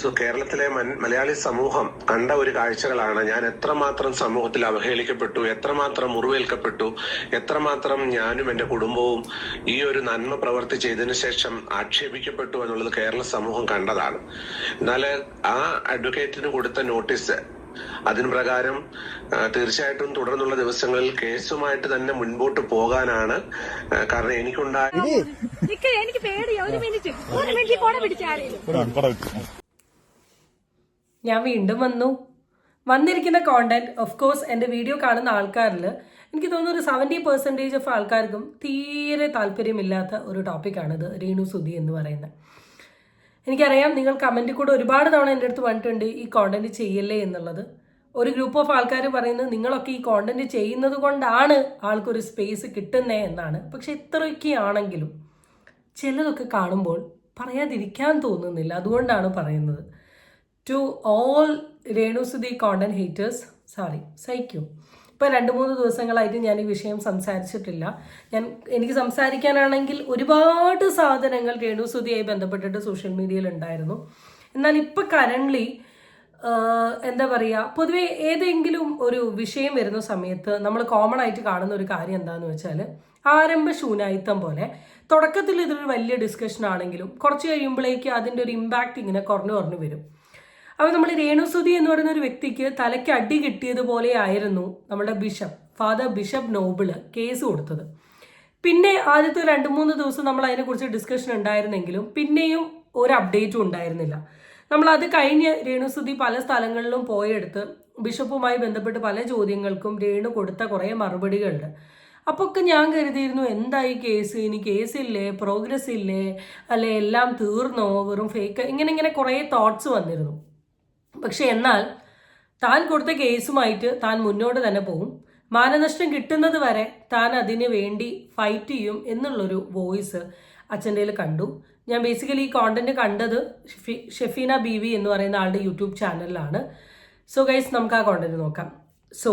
സു- കേരളത്തിലെ മലയാളി സമൂഹം കണ്ട ഒരു കാഴ്ചകളാണ്. ഞാൻ എത്രമാത്രം സമൂഹത്തിൽ അവഹേളിക്കപ്പെട്ടു എത്രമാത്രം മുറിവേൽക്കപ്പെട്ടു എത്രമാത്രം ഞാനും എന്റെ കുടുംബവും ഈ ഒരു നന്മ പ്രവർത്തി ചെയ്തതിനു ശേഷം ആക്ഷേപിക്കപ്പെട്ടു എന്നുള്ളത് കേരള സമൂഹം കണ്ടതാണ്. എന്നാൽ ആ അഡ്വക്കേറ്റിന് കൊടുത്ത നോട്ടീസ് അതിന് പ്രകാരം തീർച്ചയായിട്ടും തുടർന്നുള്ള ദിവസങ്ങളിൽ കേസുമായിട്ട് തന്നെ മുൻപോട്ട് പോകാനാണ് കാരണം എനിക്കുണ്ടായ നിക്ക എനിക്ക് പേടിയാ. ഒരു മിനിറ്റ്. ഒരു മിനിറ്റ് കൂടെ പിടിച്ചാരേലും ഞാൻ വീണ്ടും വന്നു. വന്നിരിക്കുന്ന കോണ്ടന്റ് ഓഫ് കോഴ്സ് എന്റെ വീഡിയോ കാണുന്ന ആൾക്കാരിൽ എനിക്ക് തോന്നുന്നു ഒരു സെവന്റി പെർസെന്റേജ് ഓഫ് ആൾക്കാർക്കും തീരെ താല്പര്യമില്ലാത്ത ഒരു ടോപ്പിക്കാണിത് രേണു സുധി എന്ന് പറയുന്നത് എനിക്കറിയാം നിങ്ങൾ കമന്റിൽ കൂടെ ഒരുപാട് തവണ എന്റെ അടുത്ത് വന്നിട്ടുണ്ട് ഈ കോണ്ടന്റ് ചെയ്യല്ലേ എന്നുള്ളത്. ഒരു ഗ്രൂപ്പ് ഓഫ് ആൾക്കാർ പറയുന്നത് നിങ്ങളൊക്കെ ഈ കോണ്ടന്റ് ചെയ്യുന്നത് കൊണ്ടാണ് ആൾക്കൊരു സ്പേസ് കിട്ടുന്നേ എന്നാണ്. പക്ഷെ ഇത്രയൊക്കെ ആണെങ്കിലും ചിലതൊക്കെ കാണുമ്പോൾ പറയാതിരിക്കാൻ തോന്നുന്നില്ല അതുകൊണ്ടാണ് പറയുന്നത്. To all Renusudhi content haters sorry സഹിക്കും ഇപ്പോൾ രണ്ട് മൂന്ന് ദിവസങ്ങളായിട്ട് ഞാൻ ഈ വിഷയം സംസാരിച്ചിട്ടില്ല. ഞാൻ എനിക്ക് സംസാരിക്കാനാണെങ്കിൽ ഒരുപാട് സാധനങ്ങൾ രേണുസുതിയായി ബന്ധപ്പെട്ടിട്ട് സോഷ്യൽ മീഡിയയിൽ ഉണ്ടായിരുന്നു. എന്നാൽ ഇപ്പം കറണ്ട്ലി എന്താ പറയുക പൊതുവേ ഏതെങ്കിലും ഒരു വിഷയം വരുന്ന സമയത്ത് നമ്മൾ കോമൺ ആയിട്ട് കാണുന്ന ഒരു കാര്യം എന്താണെന്ന് വെച്ചാൽ ആരംഭ ശൂനായിത്തം പോലെ തുടക്കത്തിൽ ഇതൊരു വലിയ ഡിസ്കഷൻ ആണെങ്കിലും കുറച്ച് കഴിയുമ്പോഴേക്ക് അതിന്റെ ഒരു ഇമ്പാക്റ്റ് ഇങ്ങനെ കുറഞ്ഞു കുറഞ്ഞു വരും. അപ്പോൾ നമ്മൾ രേണുസുതി എന്ന് പറയുന്ന ഒരു വ്യക്തിക്ക് തലയ്ക്ക് അടി കിട്ടിയതുപോലെ ആയിരുന്നു നമ്മുടെ bishop father bishop Noble case കൊടുത്തത്. പിന്നെ ആദ്യത്തെ രണ്ട് മൂന്ന് ദിവസം നമ്മൾ അതിനെക്കുറിച്ച് ഡിസ്കഷൻ ഉണ്ടായിരുന്നെങ്കിലും പിന്നെയും ഒരു അപ്ഡേറ്റും ഉണ്ടായിരുന്നില്ല. നമ്മൾ അത് കഴിഞ്ഞ് രേണുസുതി പല സ്ഥലങ്ങളിലും പോയെടുത്ത് ബിഷപ്പുമായി ബന്ധപ്പെട്ട് പല ചോദ്യങ്ങൾക്കും രേണു കൊടുത്ത കുറേ മറുപടികളുണ്ട്. അപ്പോൾ ഒക്കെ ഞാൻ കരുതിയിരുന്നു എന്തായി കേസ്? ഇനി കേസില്ലേ പ്രോഗ്രസ് ഇല്ലേ? അല്ലെ? എല്ലാം തീർന്നോ? വെറും ഫേക്ക് ഇങ്ങനെ ഇങ്ങനെ കുറേ തോട്ട്സ് വന്നിരുന്നു. പക്ഷെ എന്നാൽ താൻ കൊടുത്ത കേസുമായിട്ട് താൻ മുന്നോട്ട് തന്നെ പോകും മാനനഷ്ടം കിട്ടുന്നത് വരെ താൻ അതിന് വേണ്ടി ഫൈറ്റ് ചെയ്യും എന്നുള്ളൊരു വോയിസ് അച്ഛന്റെ കണ്ടു. ഞാൻ ബേസിക്കലി ഈ കോണ്ടന്റ് കണ്ടത് ഷെഫീന ബി വി എന്ന് പറയുന്ന ആളുടെ യൂട്യൂബ് ചാനലിലാണ് സോ ഗൈസ് നമുക്ക് ആ കോണ്ടന്റ് നോക്കാം. സോ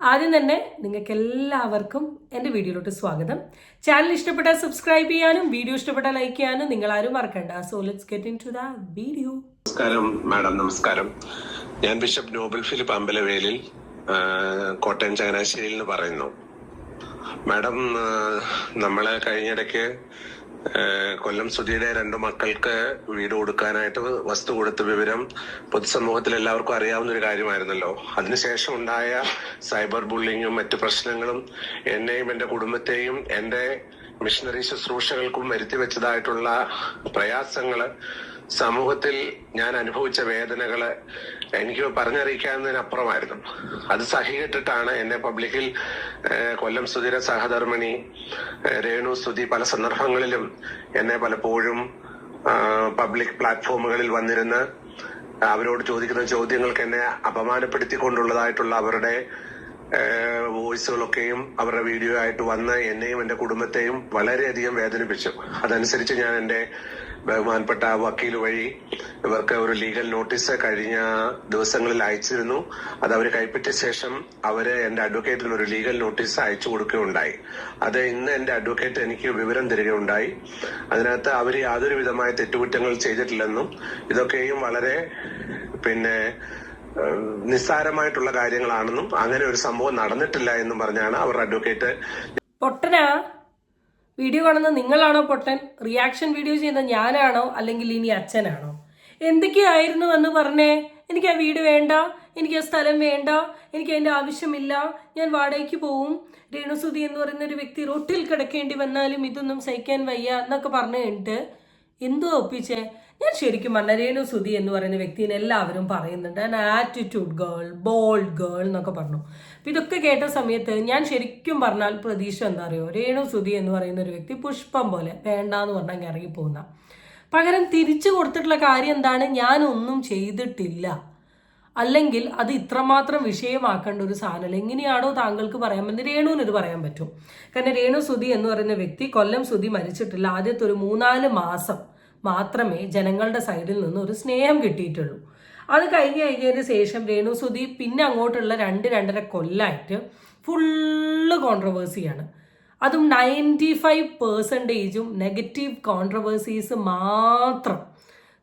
ആദ്യം തന്നെ നിങ്ങൾക്ക് എല്ലാവർക്കും എന്റെ വീഡിയോയിലോട്ട് സ്വാഗതം. ചാനൽ ഇഷ്ടപ്പെട്ടാൽ സബ്സ്ക്രൈബ് ചെയ്യാനും വീഡിയോ ഇഷ്ടപ്പെട്ടാൽ ലൈക്ക് ചെയ്യാനും നിങ്ങൾ ആരും മറക്കണ്ട. So let's get into the video നമസ്കാരം മാഡം നമസ്കാരം. ഞാൻ bishop Noble Philip Ambalavelil Kottayam ചങ്ങനാശ്ശേരിയിൽ നിന്ന് പറയുന്നു. മാഡം നമ്മളെ കഴിഞ്ഞിടയ്ക്ക് കൊല്ലം സുധിയുടെ രണ്ടു മക്കൾക്ക് വീട് കൊടുക്കാനായിട്ട് വസ്തു കൊടുത്ത വിവരം പൊതുസമൂഹത്തിൽ എല്ലാവർക്കും അറിയാവുന്ന ഒരു കാര്യമായിരുന്നല്ലോ. അതിനുശേഷം ഉണ്ടായ സൈബർ ബുള്ളിങ്ങും മറ്റു പ്രശ്നങ്ങളും എന്നെയും എന്റെ കുടുംബത്തെയും എന്റെ മിഷണറി ശുശ്രൂഷകൾക്കും വരുത്തി വെച്ചതായിട്ടുള്ള പ്രയാസങ്ങൾ സമൂഹത്തിൽ ഞാൻ അനുഭവിച്ച വേദനകൾ എനിക്ക് പറഞ്ഞറിയിക്കാവുന്നതിനപ്പുറമായിരുന്നു. അത് സഹികെട്ടിട്ടാണ് എന്നെ പബ്ലിക്കിൽ കൊല്ലം സുധീര സഹധർമ്മിണി രേണു സ്തുതി പല സന്ദർഭങ്ങളിലും എന്നെ പലപ്പോഴും പബ്ലിക് പ്ലാറ്റ്ഫോമുകളിൽ വന്നിരുന്ന് അവരോട് ചോദിക്കുന്ന ചോദ്യങ്ങൾക്ക് എന്നെ അപമാനപ്പെടുത്തിക്കൊണ്ടുള്ളതായിട്ടുള്ള അവരുടെ വോയിസുകളൊക്കെയും അവരുടെ വീഡിയോ ആയിട്ട് വന്ന് എന്നെയും എന്റെ കുടുംബത്തെയും വളരെയധികം വേദനിപ്പിച്ചു. അതനുസരിച്ച് ഞാൻ എന്റെ ബഹുമാനപ്പെട്ട വക്കീൽ വഴി ഇവർക്ക് ഒരു ലീഗൽ നോട്ടീസ് കഴിഞ്ഞ ദിവസങ്ങളിൽ അയച്ചിരുന്നു. അത് അവർ കൈപ്പറ്റിയ ശേഷം അവർ എന്റെ അഡ്വക്കേറ്റിന് ഒരു ലീഗൽ നോട്ടീസ് അയച്ചു കൊടുക്കുകയുണ്ടായി. അത് ഇന്ന് എന്റെ അഡ്വക്കേറ്റ് എനിക്ക് വിവരം തരികയുണ്ടായി. അതിനകത്ത് അവർ യാതൊരു വിധമായ തെറ്റുകുറ്റങ്ങൾ ചെയ്തിട്ടില്ലെന്നും ഇതൊക്കെയും വളരെ പിന്നെ നിസ്സാരമായിട്ടുള്ള കാര്യങ്ങളാണെന്നും അങ്ങനെ ഒരു സംഭവം നടന്നിട്ടില്ല എന്നും പറഞ്ഞാണ് അവർ അഡ്വക്കേറ്റ് പൊട്ടനാ? വീഡിയോ കാണുന്ന നിങ്ങളാണോ പൊട്ടൻ? റിയാക്ഷൻ വീഡിയോ ചെയ്യുന്ന ഞാനാണോ? അല്ലെങ്കിൽ ഇനി അച്ഛനാണോ? എന്തൊക്കെയായിരുന്നു എന്ന് പറഞ്ഞേ? എനിക്ക് ആ വീട് വേണ്ട. എനിക്ക് ആ സ്ഥലം വേണ്ട. എനിക്ക് അതിന്റെ ആവശ്യമില്ല. ഞാൻ വാടകയ്ക്ക് പോവും. രേണുസുതി എന്ന് പറയുന്ന ഒരു വ്യക്തി റോട്ടിൽ കിടക്കേണ്ടി വന്നാലും ഇതൊന്നും സഹിക്കാൻ വയ്യ എന്നൊക്കെ പറഞ്ഞു കഴിഞ്ഞിട്ട് എന്തോ ഒപ്പിച്ചേ? ഞാൻ ശരിക്കും രേണു സുധി എന്ന് പറയുന്ന വ്യക്തിനെ എല്ലാവരും പറയുന്നുണ്ട്. An attitude girl bold girl എന്നൊക്കെ പറഞ്ഞു. അപ്പൊ ഇതൊക്കെ കേട്ട സമയത്ത് ഞാൻ ശരിക്കും പറഞ്ഞാൽ പ്രതീക്ഷ എന്താ അറിയോ? രേണു സുധി എന്ന് പറയുന്ന ഒരു വ്യക്തി പുഷ്പം പോലെ വേണ്ടാന്ന് പറഞ്ഞാൽ ഇറങ്ങി പോകുന്ന. പകരം തിരിച്ചു കൊടുത്തിട്ടുള്ള കാര്യം എന്താണ്? ഞാൻ ഒന്നും ചെയ്തിട്ടില്ല. അല്ലെങ്കിൽ അത് ഇത്രമാത്രം വിഷയമാക്കേണ്ട ഒരു സാധനം എങ്ങനെയാണോ താങ്കൾക്ക് പറയാൻ പറ്റുന്നത്? രേണുവിന് ഇത് പറയാൻ പറ്റും. കാരണം രേണു സുധി എന്ന് പറയുന്ന വ്യക്തി കൊല്ലം സുധി മരിച്ചിട്ടില്ല. ആദ്യത്തെ ഒരു മൂന്നാൽ മാസം മാത്രമേ ജനങ്ങളുടെ സൈഡിൽ നിന്ന് ഒരു സ്നേഹം കിട്ടിയിട്ടുള്ളൂ. അത് കഴിഞ്ഞ് കഴിഞ്ഞതിന് ശേഷം രേണു സുധി പിന്നെ അങ്ങോട്ടുള്ള രണ്ട് രണ്ടര കൊല്ലായിട്ട് ഫുള്ള് കോൺട്രവേഴ്സിയാണ് അതും നയന്റി ഫൈവ് പെർസെന്റേജും നെഗറ്റീവ് കോൺട്രവേഴ്സീസ് മാത്രം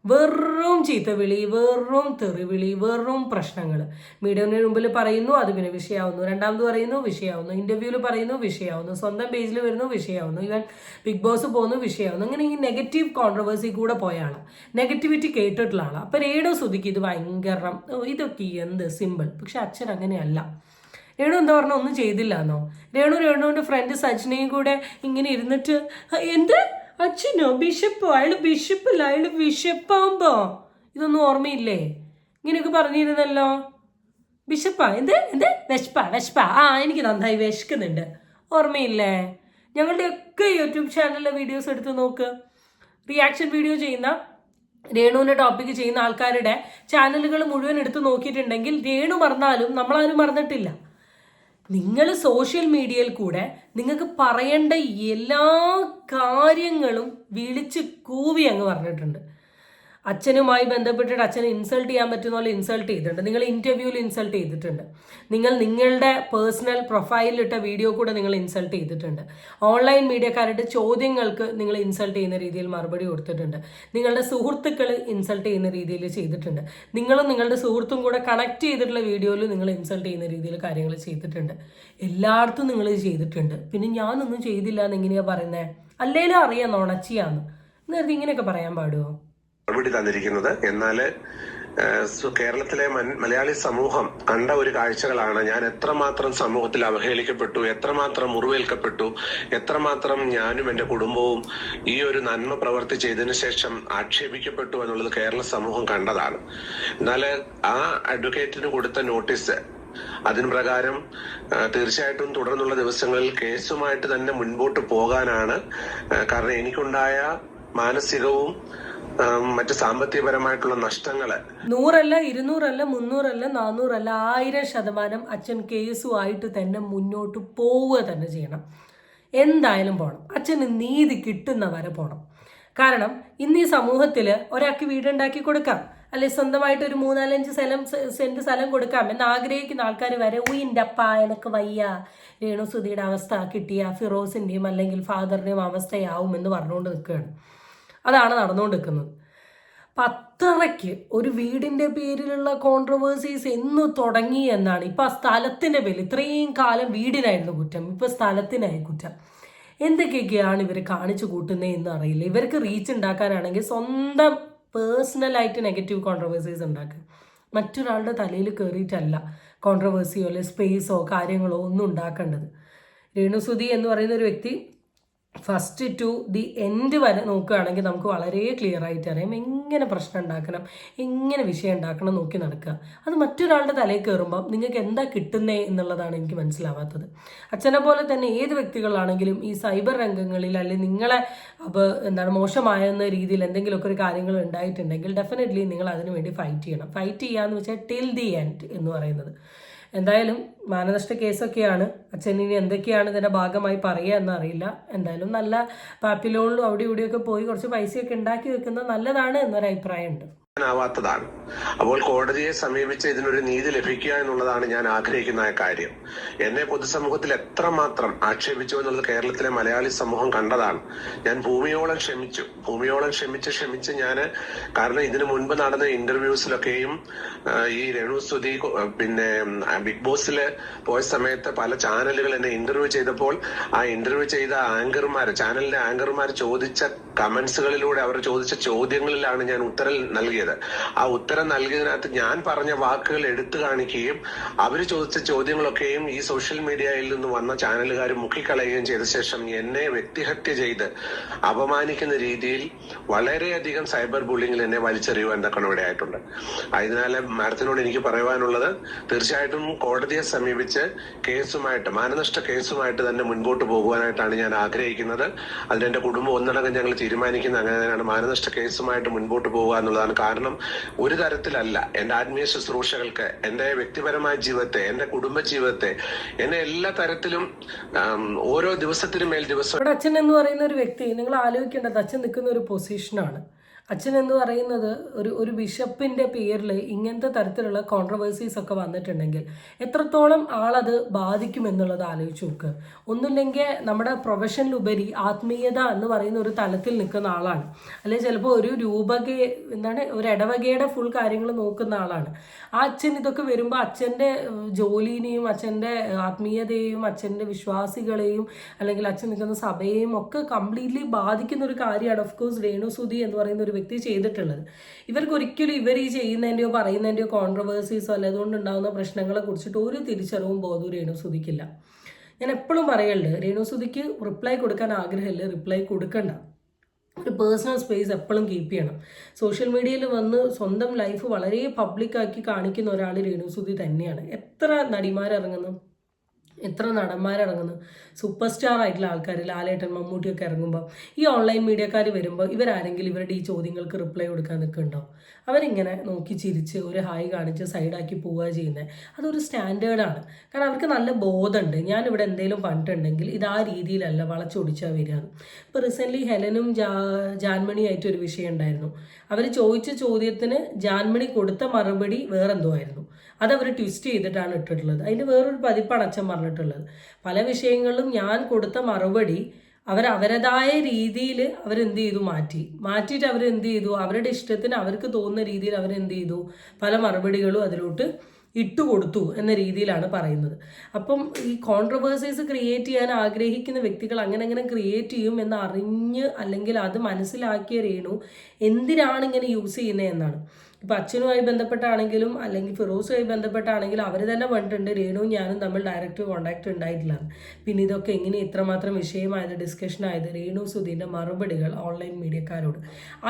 വെറും ചീത്തവിളി വെറും തെറിവിളി വെറും പ്രശ്നങ്ങൾ. മീഡിയ മുമ്പിൽ പറയുന്നു അത് പിന്നെ വിഷയമാവുന്നു രണ്ടാമത് പറയുന്നു വിഷയമാവുന്നു ഇന്റർവ്യൂവിൽ പറയുന്നു വിഷയമാവുന്നു സ്വന്തം പേജിൽ വരുന്നു വിഷയമാവുന്നു ഇവൻ ബിഗ് ബോസ് പോകുന്നു വിഷയമാവുന്നു അങ്ങനെ ഈ നെഗറ്റീവ് കോൺട്രവേഴ്സി കൂടെ പോയ ആളാണ് നെഗറ്റിവിറ്റി കേട്ടിട്ടുള്ള ആളാണ് അപ്പം രേണു സുധിക്ക് ഇത് ഭയങ്കര ഇതൊക്കെ എന്ത് സിമ്പിൾ? പക്ഷെ അച്ഛൻ അങ്ങനെയല്ല. രേണു എന്താ പറഞ്ഞാൽ ഒന്നും ചെയ്തില്ല എന്നോ രേണു രേണുവിന്റെ ഫ്രണ്ട് സജ്നയും കൂടെ ഇങ്ങനെ ഇരുന്നിട്ട് എന്ത്? അച്ഛനോ ബിഷപ്പോ അയാൾ ബിഷപ്പല്ല അയാൾ ബിഷപ്പാകുമ്പോ ഇതൊന്നും ഓർമ്മയില്ലേ? ഇങ്ങനെയൊക്കെ പറഞ്ഞിരുന്നല്ലോ. ബിഷപ്പാ എന്ത്? എന്ത്? വിശപ്പ വിശപ്പ. ആ എനിക്ക് നന്നായി വിശക്കുന്നുണ്ട്. ഓർമ്മയില്ലേ? ഞങ്ങളുടെയൊക്കെ യൂട്യൂബ് ചാനലിലെ വീഡിയോസ് എടുത്ത് നോക്ക്. റിയാക്ഷൻ വീഡിയോ ചെയ്യുന്ന രേണുവിന്റെ ടോപ്പിക്ക് ചെയ്യുന്ന ആൾക്കാരുടെ ചാനലുകൾ മുഴുവൻ എടുത്ത് നോക്കിയിട്ടുണ്ടെങ്കിൽ രേണു മറന്നാലും നമ്മളാരും മറന്നിട്ടില്ല. നിങ്ങൾ സോഷ്യൽ മീഡിയയിൽ കൂടെ നിങ്ങൾക്ക് പറയേണ്ട എല്ലാ കാര്യങ്ങളും വിളിച്ച് കൂവി അങ്ങ് പറഞ്ഞിട്ടുണ്ട്. അച്ഛനുമായി ബന്ധപ്പെട്ടിട്ട് അച്ഛനെ ഇൻസൾട്ട് ചെയ്യാൻ പറ്റുന്ന പോലെ ഇൻസൾട്ട് ചെയ്തിട്ടുണ്ട്. നിങ്ങൾ ഇന്റർവ്യൂവിൽ ഇൻസൾട്ട് ചെയ്തിട്ടുണ്ട്. നിങ്ങൾ നിങ്ങളുടെ പേഴ്സണൽ പ്രൊഫൈലിലിട്ട വീഡിയോ കൂടെ നിങ്ങൾ ഇൻസൾട്ട് ചെയ്തിട്ടുണ്ട്. ഓൺലൈൻ മീഡിയക്കാരുടെ ചോദ്യങ്ങൾക്ക് നിങ്ങൾ ഇൻസൾട്ട് ചെയ്യുന്ന രീതിയിൽ മറുപടി കൊടുത്തിട്ടുണ്ട്. നിങ്ങളുടെ സുഹൃത്തുക്കൾ ഇൻസൾട്ട് ചെയ്യുന്ന രീതിയിൽ ചെയ്തിട്ടുണ്ട്. നിങ്ങളും നിങ്ങളുടെ സുഹൃത്തും കൂടെ കണക്ട് ചെയ്തിട്ടുള്ള വീഡിയോയിൽ നിങ്ങൾ ഇൻസൾട്ട് ചെയ്യുന്ന രീതിയിൽ കാര്യങ്ങൾ ചെയ്തിട്ടുണ്ട്. എല്ലായിടത്തും നിങ്ങൾ ചെയ്തിട്ടുണ്ട്. പിന്നെ ഞാനൊന്നും ചെയ്തില്ല എന്ന് എങ്ങനെയാ പറയുന്നത് അല്ലേലും അറിയാം നോണച്ചിയാന്ന് എന്നിട്ട് ഇങ്ങനെയൊക്കെ പറയാൻ പാടുമോ മറുപടി തന്നിരിക്കുന്നത്. എന്നാൽ കേരളത്തിലെ മലയാളി സമൂഹം കണ്ട ഒരു കാഴ്ചകളാണ്. ഞാൻ എത്രമാത്രം സമൂഹത്തിൽ അവഹേളിക്കപ്പെട്ടു എത്രമാത്രം മുറിവേൽക്കപ്പെട്ടു എത്രമാത്രം ഞാനും എന്റെ കുടുംബവും ഈ ഒരു നന്മ പ്രവർത്തി ചെയ്തതിനു ശേഷം ആക്ഷേപിക്കപ്പെട്ടു എന്നുള്ളത് കേരള സമൂഹം കണ്ടതാണ്. എന്നാൽ ആ അഡ്വക്കേറ്റിന് കൊടുത്ത നോട്ടീസ് അതിന് പ്രകാരം തീർച്ചയായിട്ടും തുടർന്നുള്ള ദിവസങ്ങളിൽ കേസുമായിട്ട് തന്നെ മുൻപോട്ട് പോകാനാണ് കാരണം എനിക്കുണ്ടായ മാനസികവും മറ്റ് സാമ്പത്തികപരമായിട്ടുള്ള നഷ്ടങ്ങൾ. നൂറല്ല ഇരുന്നൂറല്ല മുന്നൂറല്ല നാനൂറല്ല ആയിരം ശതമാനം അച്ഛൻ കേസുമായിട്ട് തന്നെ മുന്നോട്ട് പോവുക തന്നെ ചെയ്യണം. എന്തായാലും പോകണം അച്ഛന് നീതി കിട്ടുന്ന വരെ പോകണം കാരണം ഇന്ന് ഈ സമൂഹത്തിൽ ഒരാൾക്ക് വീടുണ്ടാക്കി കൊടുക്കാം. അല്ലെ സ്വന്തമായിട്ട് ഒരു മൂന്നാലഞ്ച് സ്ഥലം സെന്റ് സ്ഥലം കൊടുക്കാം എന്ന് ആഗ്രഹിക്കുന്ന ആൾക്കാർ വരെ ഉയിന്റെ അപ്പ എനക്ക് വയ്യ. രേണു സുധിയുടെ അവസ്ഥ കിട്ടിയ ഫിറോസിന്റെയും അല്ലെങ്കിൽ ഫാദറിന്റെയും അവസ്ഥയാവും എന്ന് പറഞ്ഞുകൊണ്ട് നിൽക്കുകയാണ്. അതാണ് നടന്നുകൊണ്ടിരിക്കുന്നത്. പത്തറയ്ക്ക് ഒരു വീടിന്റെ പേരിലുള്ള കോൺട്രവേഴ്സീസ് എന്ന് തുടങ്ങി എന്നാണ്. ഇപ്പൊ ആ സ്ഥലത്തിന്റെ പേരിൽ ഇത്രയും കാലം വീടിനായിരുന്നു കുറ്റം. ഇപ്പൊ സ്ഥലത്തിനായി കുറ്റം. എന്തൊക്കെയൊക്കെയാണ് ഇവർ കാണിച്ചു കൂട്ടുന്നത് എന്ന് അറിയില്ല. ഇവർക്ക് റീച്ച് ഉണ്ടാക്കാനാണെങ്കിൽ സ്വന്തം പേഴ്സണലായിട്ട് നെഗറ്റീവ് കോൺട്രവേഴ്സീസ് ഉണ്ടാക്കുക. മറ്റൊരാളുടെ തലയിൽ കയറിയിട്ടല്ല കോൺട്രവേഴ്സിയോ അല്ലെ സ്പേസോ കാര്യങ്ങളോ ഒന്നും ഉണ്ടാക്കേണ്ടത്. രേണുസുതി എന്ന് പറയുന്ന ഒരു വ്യക്തി ഫസ്റ്റ് ടു ദി എൻഡ് വരെ നോക്കുകയാണെങ്കിൽ നമുക്ക് വളരെ ക്ലിയർ ആയിട്ട് അറിയാം. എങ്ങനെ പ്രശ്നം ഉണ്ടാക്കണം എങ്ങനെ വിഷയം ഉണ്ടാക്കണം നോക്കി നടക്കുക. അത് മറ്റൊരാളുടെ തലയിൽ കയറുമ്പോൾ നിങ്ങൾക്ക് എന്താ കിട്ടുന്നേ എന്നുള്ളതാണ് എനിക്ക് മനസ്സിലാവാത്തത്. അച്ഛനെ പോലെ തന്നെ ഏത് വ്യക്തികളാണെങ്കിലും ഈ സൈബർ രംഗങ്ങളിൽ അല്ലെങ്കിൽ നിങ്ങളെ അപ്പോൾ എന്താണ് മോശമായെന്ന രീതിയിൽ എന്തെങ്കിലുമൊക്കെ ഒരു കാര്യങ്ങൾ ഉണ്ടായിട്ടുണ്ടെങ്കിൽ ഡെഫിനറ്റ്ലി നിങ്ങൾ അതിനു വേണ്ടി ഫൈറ്റ് ചെയ്യണം. ഫൈറ്റ് ചെയ്യാന്ന് വെച്ചാൽ ടിൽ ദി എൻഡ് എന്ന് പറയുന്നത്. എന്തായാലും മാനനഷ്ട കേസൊക്കെയാണ്. അച്ഛൻ ഇനി എന്തൊക്കെയാണ് ഇതിന്റെ ഭാഗമായി പറയുക എന്നറിയില്ല. എന്തായാലും നല്ല പാപ്പിലോണിലും അവിടെ ഇവിടെയൊക്കെ പോയി കുറച്ച് പൈസയൊക്കെ ഉണ്ടാക്കി വെക്കുന്നത് നല്ലതാണ് എന്നൊരു ആവാത്തതാണ്. അപ്പോൾ കോടതിയെ സമീപിച്ച് ഇതിനൊരു നീതി ലഭിക്കുക എന്നുള്ളതാണ് ഞാൻ ആഗ്രഹിക്കുന്ന കാര്യം. എന്നെ പൊതുസമൂഹത്തിൽ എത്രമാത്രം ആക്ഷേപിച്ചു എന്നുള്ളത് കേരളത്തിലെ മലയാളി സമൂഹം കണ്ടതാണ്. ഞാൻ ഭൂമിയോളം ക്ഷമിച്ചു. ഭൂമിയോളം ക്ഷമിച്ച് ക്ഷമിച്ച് ഞാൻ കാരണം ഇതിനു മുൻപ് നടന്ന ഇന്റർവ്യൂസിലൊക്കെയും ഈ രേണു സ്തുതി പിന്നെ ബിഗ് ബോസിൽ പോയ സമയത്ത് പല ചാനലുകൾ എന്നെ ഇന്റർവ്യൂ ചെയ്തപ്പോൾ ആ ഇന്റർവ്യൂ ചെയ്ത ആങ്കർമാർ ചാനലിലെ ആങ്കർമാർ ചോദിച്ച കമന്റ്സുകളിലൂടെ അവർ ചോദിച്ച ചോദ്യങ്ങളിലാണ് ഞാൻ ഉത്തരം നൽകിയത്. ആ ഉത്തരം നൽകിയതിനകത്ത് ഞാൻ പറഞ്ഞ വാക്കുകൾ എടുത്തു കാണിക്കുകയും അവർ ചോദിച്ച ചോദ്യങ്ങളൊക്കെയും ഈ സോഷ്യൽ മീഡിയയിൽ നിന്ന് വന്ന ചാനലുകാർ മുക്കിക്കളയുകയും ചെയ്ത ശേഷം എന്നെ വ്യക്തിഹത്യ ചെയ്ത് അപമാനിക്കുന്ന രീതിയിൽ വളരെയധികം സൈബർ ബുള്ളിങ്ങിൽ എന്നെ വലിച്ചെറിയുവാൻ തക്കണം ഇടയായിട്ടുണ്ട് അതിനാൽ മാഡത്തിനോട് എനിക്ക് പറയുവാനുള്ളത് തീർച്ചയായിട്ടും കോടതിയെ സമീപിച്ച് കേസുമായിട്ട് മാനനഷ്ട കേസുമായിട്ട് തന്നെ മുൻപോട്ട് പോകുവാനായിട്ടാണ് ഞാൻ ആഗ്രഹിക്കുന്നത്. അതിന് എന്റെ കുടുംബം ഒന്നടങ്കം ഞങ്ങൾ തീരുമാനിക്കുന്ന അങ്ങനെ തന്നെയാണ് മാനനഷ്ട കേസുമായിട്ട് മുൻപോട്ട് പോവുക എന്നുള്ളതാണ്. കാരണം ഒരു തരത്തിലല്ല. എന്റെ ആത്മീയ ശുശ്രൂഷകൾക്ക് എന്റെ വ്യക്തിപരമായ ജീവിതത്തെ എന്റെ കുടുംബ ജീവിതത്തെ എന്നെ എല്ലാ തരത്തിലും ഓരോ ദിവസത്തിനും മേൽ ദിവസം അച്ഛൻ എന്ന് പറയുന്ന ഒരു വ്യക്തി നിങ്ങൾ ആലോചിക്കേണ്ടത് അച്ഛൻ നിൽക്കുന്ന ഒരു പൊസിഷനാണ് അച്ഛൻ എന്ന് പറയുന്നത് ഒരു ഒരു ബിഷപ്പിന്റെ പേരിൽ ഇങ്ങനത്തെ തരത്തിലുള്ള കോൺട്രവേഴ്സീസ് ഒക്കെ വന്നിട്ടുണ്ടെങ്കിൽ എത്രത്തോളം ആളത് ബാധിക്കുമെന്നുള്ളത് ആലോചിച്ച് നോക്ക്. ഒന്നുമില്ലെങ്കിൽ നമ്മുടെ പ്രൊഫഷനിലുപരി ആത്മീയത എന്ന് പറയുന്ന ഒരു തലത്തിൽ നിൽക്കുന്ന ആളാണ്. അല്ലെങ്കിൽ ചിലപ്പോൾ ഒരു രൂപക എന്താണ് ഒരു ഇടവകയുടെ ഫുൾ കാര്യങ്ങൾ നോക്കുന്ന ആളാണ്. ആ അച്ഛൻ ഇതൊക്കെ വരുമ്പോൾ അച്ഛന്റെ ജോലിനെയും അച്ഛന്റെ ആത്മീയതയെയും അച്ഛന്റെ വിശ്വാസികളെയും അല്ലെങ്കിൽ അച്ഛൻ നിൽക്കുന്ന സഭയെയും ഒക്കെ കംപ്ലീറ്റ്ലി ബാധിക്കുന്ന ഒരു കാര്യമാണ്. ഓഫ് കോഴ്സ് രേണുസുതി എന്ന് പറയുന്ന ഒരു വ്യക്തി ചെയ്തിട്ടുള്ളത്. ഇവർക്ക് ഒരിക്കലും ഇവർ ഈ ചെയ്യുന്നതിന്റെയോ പറയുന്നതിന്റെയോ കോൺട്രവേഴ്സീസോ അല്ല അതുകൊണ്ട് ഉണ്ടാകുന്ന പ്രശ്നങ്ങളെ കുറിച്ചിട്ട് ഒരു തിരിച്ചറിവും ബോധവും രേണു സുധിക്കില്ല. ഞാൻ എപ്പോഴും പറയുന്നുണ്ട് രേണു സുധിക്ക് റിപ്ലൈ കൊടുക്കാൻ ആഗ്രഹമില്ല റിപ്ലൈ കൊടുക്കണ്ട. ഒരു പേഴ്സണൽ സ്പേസ് എപ്പോഴും കീപ്പ് ചെയ്യണം. സോഷ്യൽ മീഡിയയിൽ വന്ന് സ്വന്തം ലൈഫ് വളരെ പബ്ലിക്കാക്കി കാണിക്കുന്ന ഒരാൾ രേണുസുതി തന്നെയാണ്. എത്ര നടിമാരിറങ്ങുന്നു? എത്ര നടന്മാരിറങ്ങുന്നു സൂപ്പർ സ്റ്റാർ ആയിട്ടുള്ള ആൾക്കാർ ലാലേട്ടൻ മമ്മൂട്ടിയൊക്കെ ഇറങ്ങുമ്പോൾ ഈ ഓൺലൈൻ മീഡിയക്കാർ വരുമ്പോൾ ഇവരാരെങ്കിലും ഇവരുടെ ഈ ചോദ്യങ്ങൾക്ക് റിപ്ലൈ കൊടുക്കാൻ നിൽക്കുന്നുണ്ടോ? അവരിങ്ങനെ നോക്കി ചിരിച്ച് ഒരു ഹായ് കാണിച്ച് സൈഡാക്കി പോവുക ചെയ്യുന്നത് അതൊരു സ്റ്റാൻഡേർഡാണ് കാരണം അവർക്ക് നല്ല ബോധമുണ്ട്. ഞാനിവിടെ എന്തെങ്കിലും പറഞ്ഞിട്ടുണ്ടെങ്കിൽ ഇത് ആ രീതിയിലല്ല വളച്ചൊടിച്ചാൽ വരികയാണ് ഇപ്പോൾ റീസെന്റ്ലി ഹെലനും ജാ ജാൻമണിയായിട്ട് ഒരു വിഷയം ഉണ്ടായിരുന്നു. അവർ ചോദിച്ച ചോദ്യത്തിന് ജാൻമണി കൊടുത്ത മറുപടി വേറെന്തോ ആയിരുന്നു. അതവർ ട്വിസ്റ്റ് ചെയ്തിട്ടാണ് ഇട്ടിട്ടുള്ളത്. അതിന്റെ വേറൊരു പതിപ്പാണ് അച്ഛൻ പറഞ്ഞിട്ടുള്ളത്. പല വിഷയങ്ങളിലും ഞാൻ കൊടുത്ത മറുപടി അവർ അവരതായ രീതിയിൽ അവരെന്ത് ചെയ്തു മാറ്റി. മാറ്റിയിട്ട് അവരെന്ത് ചെയ്തു അവരുടെ ഇഷ്ടത്തിന് അവർക്ക് തോന്നുന്ന രീതിയിൽ അവരെന്ത് ചെയ്തു പല മറുപടികളും അതിലോട്ട് ഇട്ടുകൊടുത്തു എന്ന രീതിയിലാണ് പറയുന്നത്. അപ്പം ഈ കോൺട്രവേഴ്സീസ് ക്രിയേറ്റ് ചെയ്യാൻ ആഗ്രഹിക്കുന്ന വ്യക്തികൾ അങ്ങനെ അങ്ങനെ ക്രിയേറ്റ് ചെയ്യും എന്ന് അറിഞ്ഞ് അല്ലെങ്കിൽ അത് മനസ്സിലാക്കിയ രേണു എന്തിനാണ് ഇങ്ങനെ യൂസ് ചെയ്യുന്നത് എന്നാണ്. ഇപ്പം അച്ഛനുമായി ബന്ധപ്പെട്ടാണെങ്കിലും അല്ലെങ്കിൽ ഫിറോസുമായി ബന്ധപ്പെട്ടാണെങ്കിലും അവർ തന്നെ പറഞ്ഞിട്ടുണ്ട് രേണുവും ഞാനും തമ്മിൽ ഡയറക്റ്റ് കോണ്ടാക്റ്റ് ഉണ്ടായിട്ടില്ല. പിന്നെ ഇതൊക്കെ എങ്ങനെ ഇത്രമാത്രം വിഷയമായത് ഡിസ്കഷൻ ആയത്? രേണു സുധീന്റെ മറുപടികൾ ഓൺലൈൻ മീഡിയക്കാരോട്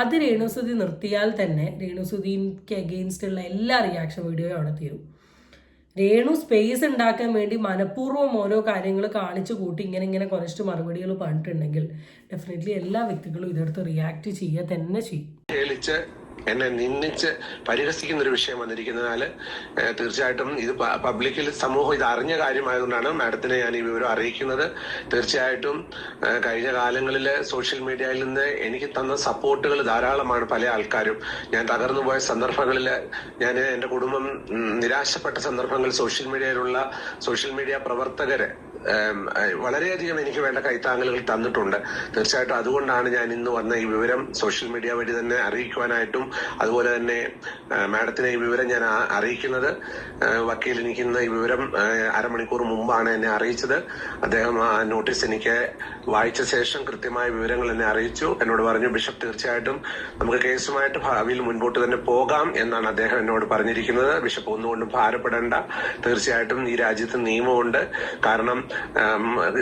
അത് രേണു സുധി നിർത്തിയാൽ തന്നെ രേണു സുധീൻക്ക് അഗെയിൻസ്റ്റുള്ള എല്ലാ റിയാക്ഷൻ വീഡിയോയും അവിടെ തീരും. രേണു സ്പേസ് ഉണ്ടാക്കാൻ വേണ്ടി മനഃപൂർവം ഓരോ കാര്യങ്ങൾ കാണിച്ചു കൂട്ടി ഇങ്ങനെ ഇങ്ങനെ കുറച്ച് മറുപടികൾ പറഞ്ഞിട്ടുണ്ടെങ്കിൽ ഡെഫിനറ്റ്ലി എല്ലാ വ്യക്തികളും ഇതെടുത്ത് റിയാക്ട് ചെയ്യുക തന്നെ ചെയ്യും. എന്നെ നിന്ദിച്ച് പരിഹസിക്കുന്ന ഒരു വിഷയം വന്നിരിക്കുന്നതിനാൽ തീർച്ചയായിട്ടും ഇത് പബ്ലിക്കിൽ സമൂഹം ഇത് അറിഞ്ഞ കാര്യമായതുകൊണ്ടാണ് മാഡത്തിനെ ഞാൻ ഈ വിവരം അറിയിക്കുന്നത്. തീർച്ചയായിട്ടും കഴിഞ്ഞ കാലങ്ങളിൽ സോഷ്യൽ മീഡിയയിൽ നിന്ന് എനിക്ക് തന്ന സപ്പോർട്ടുകൾ ധാരാളമാണ് പല ആൾക്കാരും. ഞാൻ തകർന്നു പോയ സന്ദർഭങ്ങളിൽ ഞാൻ എന്റെ കുടുംബം നിരാശപ്പെട്ട സന്ദർഭങ്ങൾ സോഷ്യൽ മീഡിയയിലുള്ള സോഷ്യൽ മീഡിയ പ്രവർത്തകര് വളരെയധികം എനിക്ക് വേണ്ട കൈത്താങ്ങലുകൾ തന്നിട്ടുണ്ട്. തീർച്ചയായിട്ടും അതുകൊണ്ടാണ് ഞാൻ ഇന്ന് വന്ന ഈ വിവരം സോഷ്യൽ മീഡിയ വഴി തന്നെ അറിയിക്കുവാനായിട്ടും അതുപോലെ തന്നെ മാഡത്തിനെ ഈ വിവരം ഞാൻ അറിയിക്കുന്നത്. വക്കീൽ എനിക്ക് ഇന്ന് ഈ വിവരം അരമണിക്കൂർ മുമ്പാണ് എന്നെ അറിയിച്ചത്. അദ്ദേഹം ആ നോട്ടീസ് എനിക്ക് വായിച്ച ശേഷം കൃത്യമായ വിവരങ്ങൾ എന്നെ അറിയിച്ചു. എന്നോട് പറഞ്ഞു ബിഷപ്പ് തീർച്ചയായിട്ടും നമുക്ക് കേസുമായിട്ട് ഭാവിയിൽ മുൻപോട്ട് തന്നെ പോകാം എന്നാണ് അദ്ദേഹം എന്നോട് പറഞ്ഞിരിക്കുന്നത്. ബിഷപ്പ് ഒന്നുകൊണ്ടും ഭാരപ്പെടേണ്ട. തീർച്ചയായിട്ടും ഈ രാജ്യത്ത് നിയമമുണ്ട്. കാരണം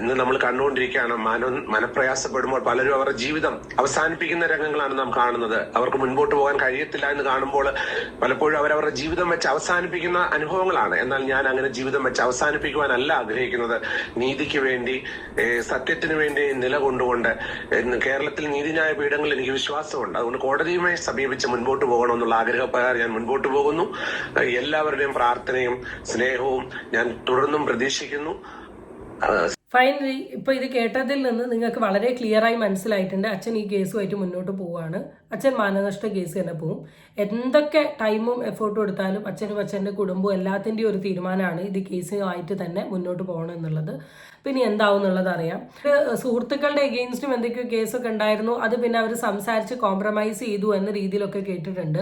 ഇന്ന് നമ്മൾ കണ്ടുകൊണ്ടിരിക്കുകയാണ് മന മനപ്രയാസപ്പെടുമ്പോൾ പലരും അവരുടെ ജീവിതം അവസാനിപ്പിക്കുന്ന രംഗങ്ങളാണ് നാം കാണുന്നത്. അവർക്ക് മുൻപോട്ട് പോകാൻ കഴിയത്തില്ല എന്ന് കാണുമ്പോൾ പലപ്പോഴും അവരവരുടെ ജീവിതം വെച്ച് അവസാനിപ്പിക്കുന്ന അനുഭവങ്ങളാണ്. എന്നാൽ ഞാൻ അങ്ങനെ ജീവിതം വെച്ച് അവസാനിപ്പിക്കുവാനല്ല ആഗ്രഹിക്കുന്നത്. നീതിക്ക് വേണ്ടി സത്യത്തിന് വേണ്ടി നിലകൊണ്ടുകൊണ്ട് കേരളത്തിൽ നീതിന്യായ പീഠങ്ങളിൽ എനിക്ക് വിശ്വാസമുണ്ട്. അതുകൊണ്ട് കോടതിയുമായി സമീപിച്ച് മുൻപോട്ട് പോകണമെന്നുള്ള ആഗ്രഹപ്രകാരം ഞാൻ മുൻപോട്ട് പോകുന്നു. എല്ലാവരുടെയും പ്രാർത്ഥനയും സ്നേഹവും ഞാൻ തുടർന്നും പ്രതീക്ഷിക്കുന്നു. ഫൈനലി ഇപ്പോൾ ഇത് കേട്ടതിൽ നിന്ന് നിങ്ങൾക്ക് വളരെ ക്ലിയർ ആയി മനസ്സിലായിട്ടുണ്ട്. അച്ഛൻ ഈ കേസുമായിട്ട് മുന്നോട്ട് പോവുകയാണ്. അച്ഛൻ മാനനഷ്ട കേസ് തന്നെ പോവും. എന്തൊക്കെ ടൈമും എഫേർട്ടും എടുത്താലും അച്ഛനും അച്ഛന്റെ കുടുംബവും എല്ലാത്തിന്റെയും ഒരു തീരുമാനമാണ് ഇത് കേസുമായിട്ട് തന്നെ മുന്നോട്ട് പോകണം എന്നുള്ളത്. പിന്നെ എന്താവും എന്നുള്ളത് അറിയാം. സുഹൃത്തുക്കളുടെ എഗെയിൻസ്റ്റും എന്തൊക്കെയോ കേസൊക്കെ ഉണ്ടായിരുന്നു. അത് പിന്നെ അവർ സംസാരിച്ച് കോംപ്രമൈസ് ചെയ്തു എന്ന രീതിയിലൊക്കെ കേട്ടിട്ടുണ്ട്.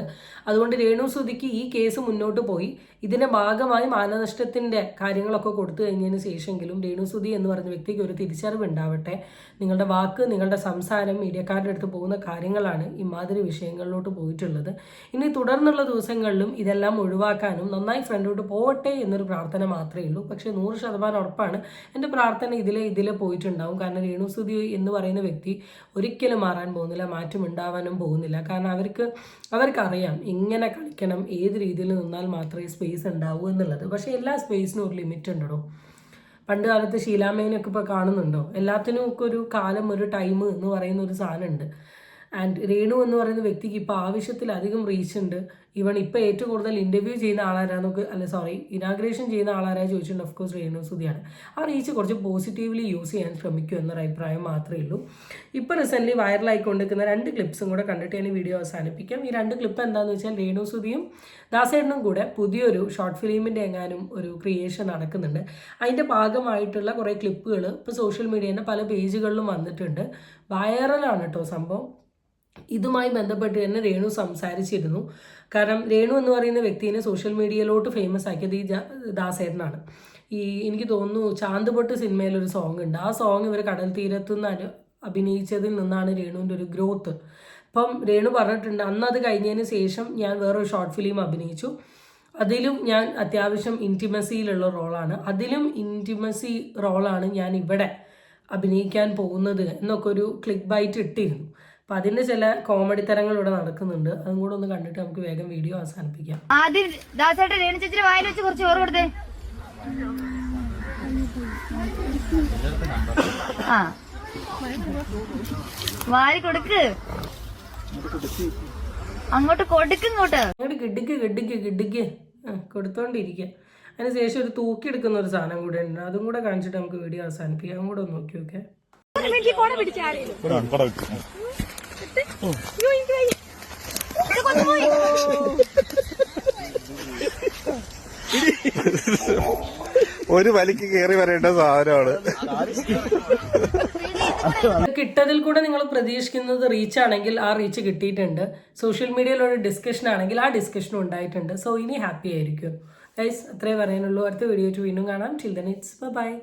അതുകൊണ്ട് രേണു സുധിക്ക് ഈ കേസ് മുന്നോട്ട് പോയി. ഇതിന്റെ ഭാഗമായി മാനനഷ്ടത്തിന്റെ കാര്യങ്ങളൊക്കെ കൊടുത്തു കഴിഞ്ഞതിന് ശേഷമെങ്കിലും രേണു സുധി എന്ന് പറഞ്ഞ വ്യക്തിക്ക് ഒരു തിരിച്ചറിവ് ഉണ്ടാവട്ടെ. നിങ്ങളുടെ വാക്ക് നിങ്ങളുടെ സംസാരം മീഡിയക്കാരുടെ അടുത്ത് പോകുന്ന കാര്യങ്ങളാണ് ഇമാതിരി വിഷയങ്ങളിലോട്ട് പോയിട്ടുള്ളത്. ഇനി തുടർന്നുള്ള ദിവസങ്ങളിലും ഇതെല്ലാം ഒഴിവാക്കാനും നന്നായി ഫ്രണ്ടോട്ട് പോവട്ടെ എന്നൊരു പ്രാർത്ഥന മാത്രമേ ഉള്ളൂ. പക്ഷേ നൂറ് ശതമാനം ഉറപ്പാണ്. എന്റെ പ്രാർത്ഥന ഇതിലെ ഇതിലെ പോയിട്ടുണ്ടാവും. കാരണം രേണു സുധി എന്ന് പറയുന്ന വ്യക്തി ഒരിക്കലും മാറാൻ പോകുന്നില്ല മാറ്റം ഉണ്ടാവാനും പോകുന്നില്ല. കാരണം അവർക്ക് അവർക്കറിയാം എങ്ങനെ കളിക്കണം ഏത് രീതിയിൽ നിന്നാൽ മാത്രമേ സ്പേസ് ഉണ്ടാവൂ എന്നുള്ളത്. പക്ഷേ എല്ലാ സ്പേസിനും ഒരു ലിമിറ്റ് ഉണ്ടോ പണ്ട് കാലത്ത് ശീലാമേനൊക്കെ ഇപ്പോൾ കാണുന്നുണ്ടോ? എല്ലാത്തിനും ഒക്കെ ഒരു കാലം ഒരു ടൈം എന്ന് പറയുന്ന ഒരു സാധനമുണ്ട്. ആൻഡ് രേണു എന്ന് പറയുന്ന വ്യക്തിക്ക് ഇപ്പോൾ ആവശ്യത്തിലധികം റീച്ച് ഉണ്ട്. ഇവൺ ഇപ്പോൾ ഏറ്റവും കൂടുതൽ ഇന്റർവ്യൂ ചെയ്യുന്ന ആളാരാന്നൊക്കെ അല്ല സോറി ഇനാഗ്രേഷൻ ചെയ്യുന്ന ആളാരാ ചോദിച്ചിട്ടുണ്ട്. ഓഫ് കോഴ്സ് രേണു സുധിയാണ്. ആ റീച്ച് കുറച്ച് പോസിറ്റീവ്ലി യൂസ് ചെയ്യാൻ ശ്രമിക്കും എന്നൊരു അഭിപ്രായം മാത്രമേ ഉള്ളൂ. ഇപ്പോൾ റീസെന്റ്ലി വൈറലായിക്കൊണ്ടിരിക്കുന്ന രണ്ട് ക്ലിപ്സും കൂടെ കണ്ടിട്ട് ഞാൻ ഈ വീഡിയോ അവസാനിപ്പിക്കാം. ഈ രണ്ട് ക്ലിപ്പ് എന്താണെന്ന് വെച്ചാൽ രേണു സുധിയും ദാസേട്ടനും കൂടെ പുതിയൊരു ഷോർട്ട് ഫിലിമിന്റെ എങ്ങാനും ഒരു ക്രിയേഷൻ നടക്കുന്നുണ്ട്. അതിന്റെ ഭാഗമായിട്ടുള്ള കുറേ ക്ലിപ്പുകൾ ഇപ്പോൾ സോഷ്യൽ മീഡിയേന്റെ പല പേജുകളിലും വന്നിട്ടുണ്ട്. വൈറലാണ് കേട്ടോ സംഭവം. ഇതുമായി ബന്ധപ്പെട്ട് തന്നെ രേണു സംസാരിച്ചിരുന്നു. കാരണം രേണു എന്ന് പറയുന്ന വ്യക്തിനെ സോഷ്യൽ മീഡിയയിലോട്ട് ഫേമസ് ആക്കിയത് ഈ ദാസേട്ടനാണ്. ഈ എനിക്ക് തോന്നുന്നു ചാന്തുപൊട്ട് സിനിമയിലൊരു സോങ് ഉണ്ട്. ആ സോങ് ഇവർ കടൽ തീരത്തു നിന്ന് അഭിനയിച്ചതിൽ നിന്നാണ് രേണുവിന്റെ ഒരു ഗ്രോത്ത് അപ്പം രേണു പറഞ്ഞിട്ടുണ്ട് അന്ന് അത് കഴിഞ്ഞതിന് ശേഷം ഞാൻ വേറൊരു ഷോർട്ട് ഫിലിം അഭിനയിച്ചു. അതിലും ഞാൻ അത്യാവശ്യം ഇന്റിമസിയിലുള്ള റോളാണ് അതിലും ഇന്റിമസി റോളാണ് ഞാൻ ഇവിടെ അഭിനയിക്കാൻ പോകുന്നത് എന്നൊക്കെ ഒരു ക്ലിക്ക് ബൈറ്റ് ഇട്ടിരുന്നു. അപ്പം അതിന്റെ ചില കോമഡി തരങ്ങൾ ഇവിടെ നടക്കുന്നുണ്ട്. അതും കൂടെ ഒന്ന് കണ്ടിട്ട് നമുക്ക് വേഗം വീഡിയോ അവസാനിപ്പിക്കാം. ആദ്യം ദാസേട്ടൻ രേണു ചേച്ചിയുടെ വായിൽ വെച്ച് കുറച്ച് ചോറ് കൊടുത്തേ. ആ. വാരി കൊടുക്ക്. അങ്ങോട്ട് കൊടുക്ക് ഇങ്ങോട്ട്. അങ്ങോട്ട് കിടുക്ക് കിടുക്ക് കിടുക്ക്. കൊടുത്തോണ്ടിരിക്കുക അതിന് ശേഷം ഒരു തൂക്കിയെടുക്കുന്ന ഒരു സാധനം കൂടെ ഉണ്ട്. അതും കൂടെ കാണിച്ചിട്ട് നമുക്ക് വീഡിയോ അവസാനിപ്പിക്കാം. അതും കൂടെ ഒന്ന് നോക്കി നോക്കേ ഒരു. ഒരു വലിക്ക് കയറി വരേണ്ട സാധനമാണ്. കിട്ടതിൽ കൂടെ നിങ്ങൾ പ്രതീക്ഷിക്കുന്നത് റീച്ച് ആണെങ്കിൽ ആ റീച്ച് കിട്ടിയിട്ടുണ്ട്. സോഷ്യൽ മീഡിയയിലുള്ള ഡിസ്കഷൻ ആണെങ്കിൽ ആ ഡിസ്കഷനും ഉണ്ടായിട്ടുണ്ട്. സോ ഇനി ഹാപ്പി ആയിരിക്കും. അത്രേ പറയാനുള്ളൂ. അടുത്ത വീഡിയോ വീണ്ടും കാണാം. Children it's by